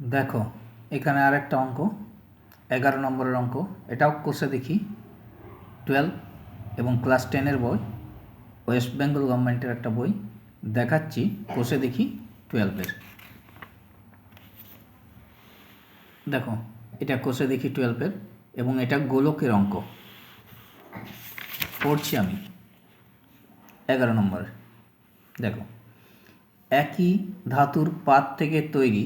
দেখো, এখানে আর একটা অঙ্ক, এগারো নম্বরের অঙ্ক, এটাও কোষে দেখি। টুয়েলভ এবং ক্লাস টেনের বই ওয়েস্ট বেঙ্গল গভর্নমেন্টের একটা বই, দেখাচ্ছি কোষে দেখি টুয়েলভের দেখো, এটা কোষে দেখি টুয়েলভের এবং এটা গোলকের অঙ্ক। পড়ছি আমি, এগারো নম্বরের। দেখো, একই ধাতুর পাত থেকে তৈরি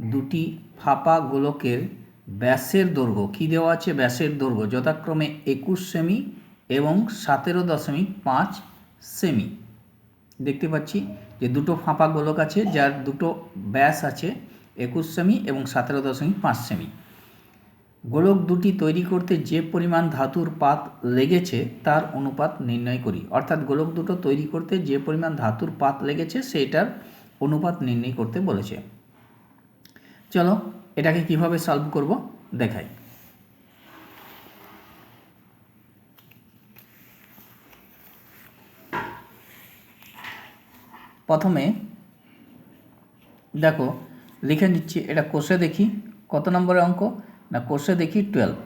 দুটি ফাঁপা গোলকের ব্যাসের দৈর্ঘ্য। কী দেওয়া আছে? ব্যাসের দৈর্ঘ্য। যথাক্রমে একুশ সেমি এবং সতেরো দশমিক পাঁচ সেমি। দেখতে পাচ্ছি যে দুটো ফাঁপা গোলক আছে, যার দুটো ব্যাস আছে একুশ সেমি এবং সতেরো দশমিক পাঁচ সেমি। গোলক দুটি তৈরি করতে যে পরিমাণ ধাতুর পাত লেগেছে, তার অনুপাত নির্ণয় করি। অর্থাৎ গোলক দুটো তৈরি করতে যে পরিমাণ ধাতুর পাত লেগেছে, সেটার অনুপাত নির্ণয় করতে বলেছে। চলো, এটাকে কীভাবে সলভ করব? দেখাই। প্রথমে, দেখো, লিখে নিচ্ছি, এটা কোষে দেখি, কত নম্বরের অঙ্ক? না, কোষে দেখি টুয়েলভ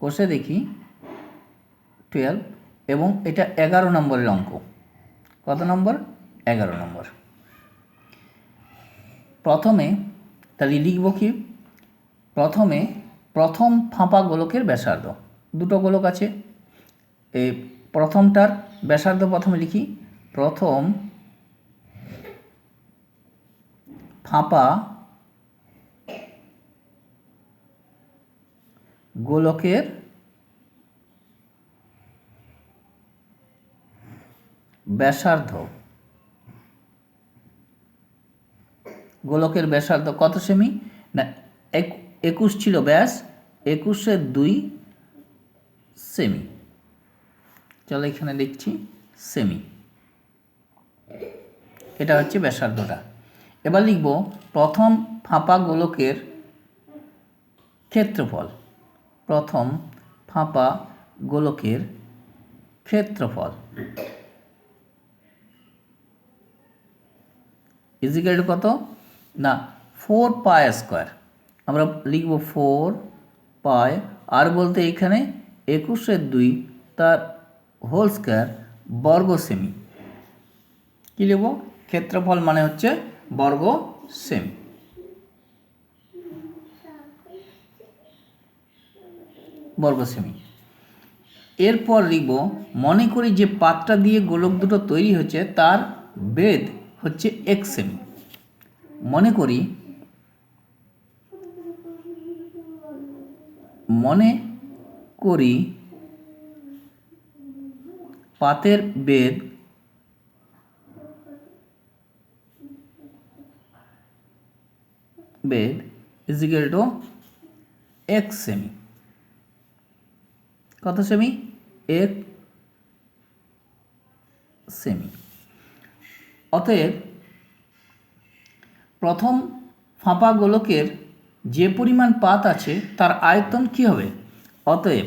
কোষে দেখি টুয়েলভ এবং এটা এগারো নম্বরের অঙ্ক। কত নম্বর? এগারো নম্বর। প্রথমে, তাহলে লিখব কি? প্রথমে প্রথম ফাঁপা গোলকের ব্যাসার্ধ। দুটো গোলক আছে। এই প্রথমটার ব্যাসার্ধ প্রথমে লিখি। প্রথম ফাঁপা গোলকের ব্যাসার্ধ। গোলকের ব্যাসার্ধ কত সেমি? না, এক- একুশ ছিল ব্যাস একুশের দুই সেমি। চলো এখানে লিখছি সেমি। এটা হচ্ছে ব্যাসার্ধটা। এবার লিখব প্রথম ফাঁপা গোলকের ক্ষেত্রফল। প্রথম ফাঁপা গোলকের ক্ষেত্রফল। ইজিক্যাল কত? না ফোর পাই স্কোয়ার আমরা লিখব ফোর পাই আর বলতে এখানে একুশের দুই, তার হোল স্কোয়ার বর্গ সেমি কী লিখব? ক্ষেত্রফল মানে হচ্ছে বর্গ সেমি বর্গ সেমি এরপর লিখব, মনে করি যে পাতটা দিয়ে গোলক দুটো তৈরি হচ্ছে, তার বেদ হচ্ছে এক সেমি মনে করি মনে করি পাতের বেদ বেদ ইজ ইকুয়াল টু এক সেমি কত সেমি এক সেমি অতএব প্রথম ফাঁপা গোলকের যে পরিমাণ পাত আছে, তার আয়তন কি হবে? অতএব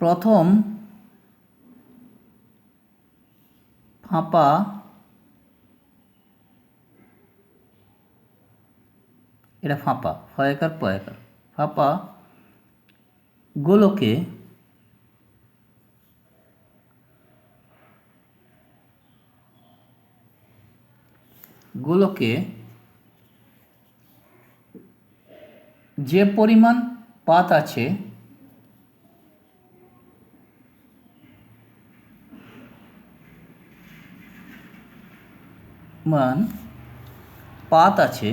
প্রথম ফাঁপা এটা ফাঁপা, ফয়াকার, পয়াকার। ফাঁপা গোলকে গোলকে যে পরিমাণ পাত আছে মান পাত আছে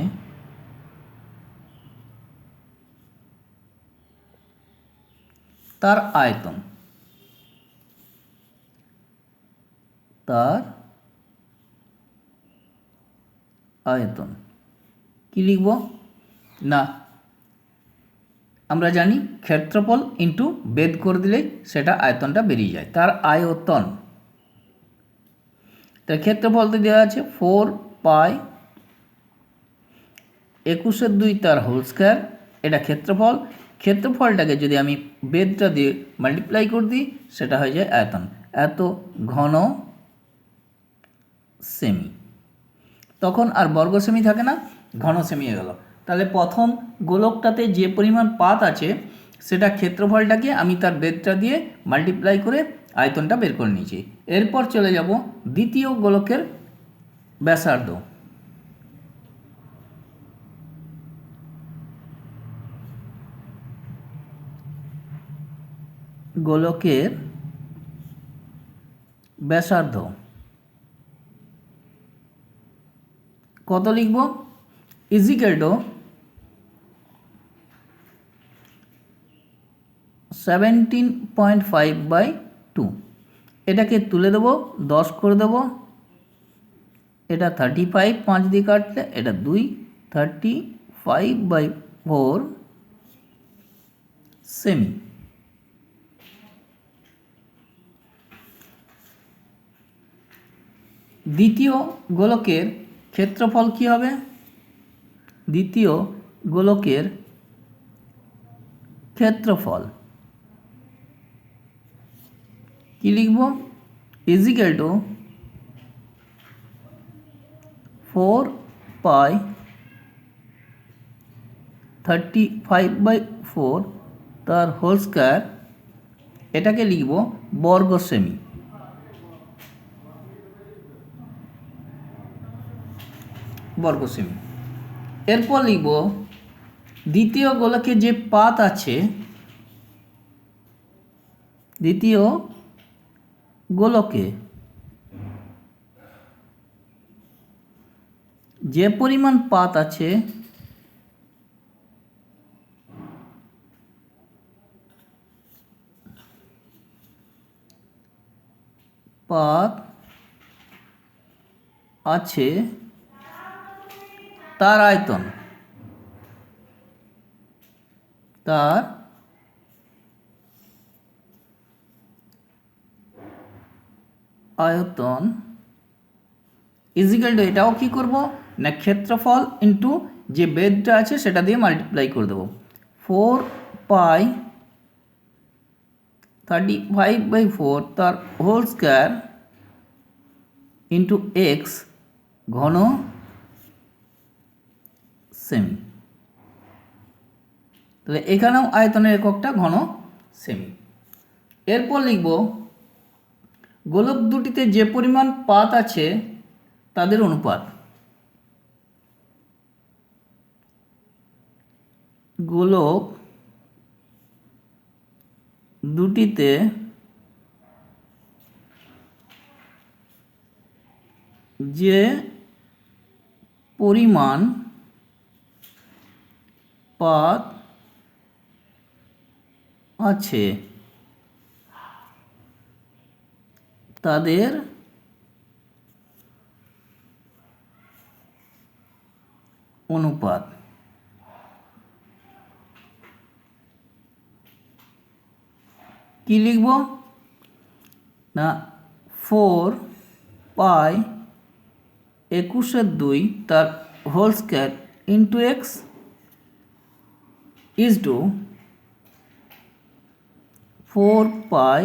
তার আয়তন তার আয়তন কি লিখব? না। আমরা জানি ক্ষেত্রফল ইন্টু বেদ করে দিলেই সেটা আয়তনটা বেরিয়ে যায়। তার আয়তন। তার ক্ষেত্রফলতে দেওয়া আছে ফোর পাই একুশের দুই তার হোল স্কোয়ার এটা ক্ষেত্রফল। ক্ষেত্রফলটাকে যদি আমি বেদটা দিয়ে মাল্টিপ্লাই করে দিই, সেটা হয়ে যায় আয়তন। এত ঘন সেমি তখন আর বর্গ সেমি থাকে না ঘন সেমি হয়ে গেল। তাহলে প্রথম গোলকটাতে যে পরিমাণ পাত আছে, সেটা ক্ষেত্রফলটাকে আমি তার বেদটা দিয়ে মাল্টিপ্লাই করে আয়তনটা বের করে নিয়েছি। এরপর চলে যাব দ্বিতীয় গোলকের ব্যাসার্ধ। গোলকের ব্যাসার্ধ। কত লিখব? Equal to seventeen point five by two এটাকে তুলে দেবো, দশ করে দেবো। এটা থার্টি ফাইভ পাঁচ দিয়ে কাটলে এটা দুই থার্টি ফাইভ বাই ফোর সেমি দ্বিতীয় গোলকের ক্ষেত্রফল কী হবে? দ্বিতীয় গোলকের ক্ষেত্রফল। কি লিখব? Equal to four pi thirty five by four তার হোল স্কোয়ার এটাকে লিখব বর্গ সেমি বর্গ সেমি এরপর লিখব, দ্বিতীয় গোলকে যে পাত আছে, দ্বিতীয় গোলকে যে পরিমাণ পাত আছে পাত আছে তার আয়তন। তার আয়তন ইজিক্যাল টু এটাও কি করব? না ক্ষেত্রফল ইন্টু যে বেদটা আছে সেটা দিয়ে মাল্টিপ্লাই করে দেবো। Four pi thirty five by four তার হোল স্কোয়ার ইন্টু এক্স ঘন সেমি। তাহলে এখানেও আয়তনের এককটা ঘন সেমি। এরপর লিখব, গোলক দুটিতে যে পরিমাণ পাত আছে তাদের অনুপাত। গোলক দুটিতে যে পরিমাণ পাত আছে। তাদের অনুপাত। কি লিখব? না ফোর পাই একুশের দুই তার whole square into x is to four pi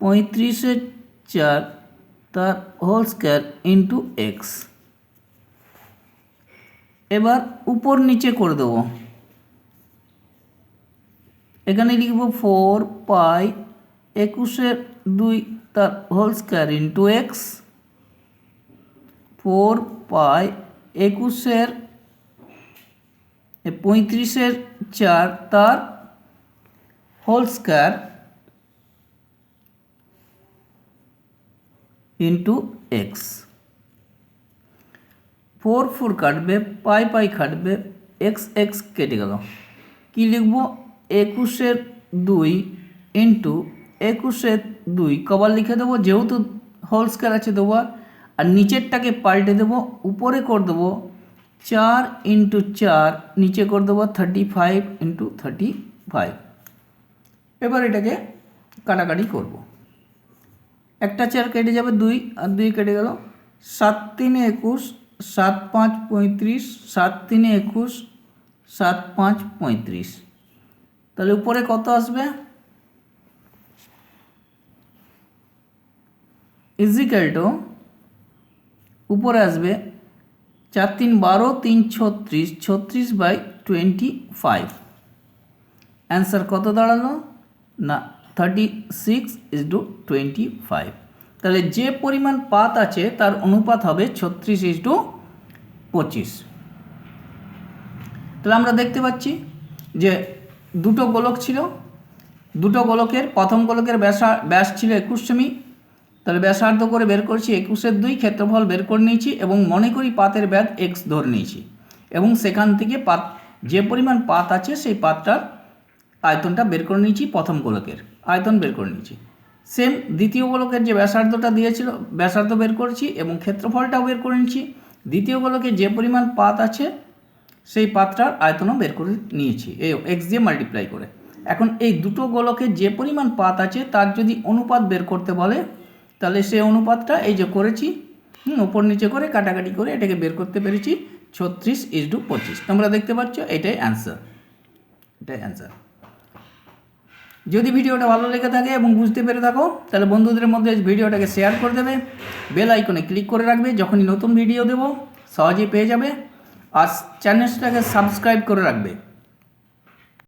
পঁয়ত্রিশের চার তার হোল স্কোয়ার ইন্টু এক্স এবার উপর নিচে করে দেবো। এখানে লিখব ফোর পাই একুশের দুই তার whole square into x four pi একুশের পঁয়ত্রিশের চার তার whole square into x. Four four কাটবে, পাই পাই কাটবে এক্স এক্স কেটে গেল। কী লিখব? একুশের দুই ইন্টু একুশের দুই। কবার লিখে দেবো, যেহেতু হোল স্কোয়ার আছে দেবো আর নিচেরটাকে পাল্টে দেবো, উপরে করে দেবো চার ইন্টু চার, নিচে করে দেবো thirty five into thirty five এবার এটাকে কাটাকাটি করব। একটা চার কেটে যাবে দুই, আর দুই কেটে গেল সাত তিনে একুশ, সাত পাঁচ পঁয়ত্রিশ, সাত তিনে একুশ, সাত পাঁচ পঁয়ত্রিশ। তাহলে উপরে কত আসবে? ইজিক্যাল টু উপরে আসবে চার তিন বারো তিন ছত্রিশ ছত্রিশ বাই টোয়েন্টি ফাইভ। অ্যান্সার কত দাঁড়াল? না thirty six is to twenty five তাহলে যে পরিমাণ পাত আছে, তার অনুপাত হবে ছত্রিশ ইজ টু পঁচিশ। তাহলে আমরা দেখতে পাচ্ছি যে দুটো গোলক ছিল। দুটো গোলকের, প্রথম গোলকের ব্যাসা ব্যাস ছিল একুশ সেমি তাহলে ব্যাসার্ধ করে বের করছি একুশের দুই ক্ষেত্রফল বের করে নিয়েছি এবং মনে করি পাতের ব্যাধ এক্স ধরে নিয়েছি। এবং সেখান থেকে পাত, যে পরিমাণ পাত আছে সেই পাতটার আয়তনটা বের করে নিয়েছি প্রথম গোলকের, আয়তন বের করে নিয়েছি। সেম দ্বিতীয় গোলকের যে ব্যাসার্ধটা দিয়েছিল, ব্যাসার্ধ বের করেছি এবং ক্ষেত্রফলটাও বের করে নিয়েছি। দ্বিতীয় গোলকে যে পরিমাণ পাত আছে সেই পাতটার আয়তনও বের করে নিয়েছি। এই এক্স দিয়ে মাল্টিপ্লাই করে। এখন এই দুটো গোলকে যে পরিমাণ পাত আছে তার যদি অনুপাত বের করতে বলে তাহলে সে অনুপাতটা এই যে করেছি ওপর নিচে করে কাটাকাটি করে এটাকে বের করতে পেরেছি ছত্রিশ ইজ টু পঁচিশ। তোমরা দেখতে পাচ্ছ এটাই অ্যান্সার এটাই অ্যান্সার যদি ভিডিওটা ভালো লেগে থাকে এবং বুঝতে পেরে থাকো, তাহলে বন্ধুদের মধ্যে ভিডিওটাকে শেয়ার করে দেবে। বেল আইকনে ক্লিক করে রাখবে, যখনই নতুন ভিডিও দেবো, সহজেই পেয়ে যাবে। আর চ্যানেলটাকে সাবস্ক্রাইব করে রাখবে।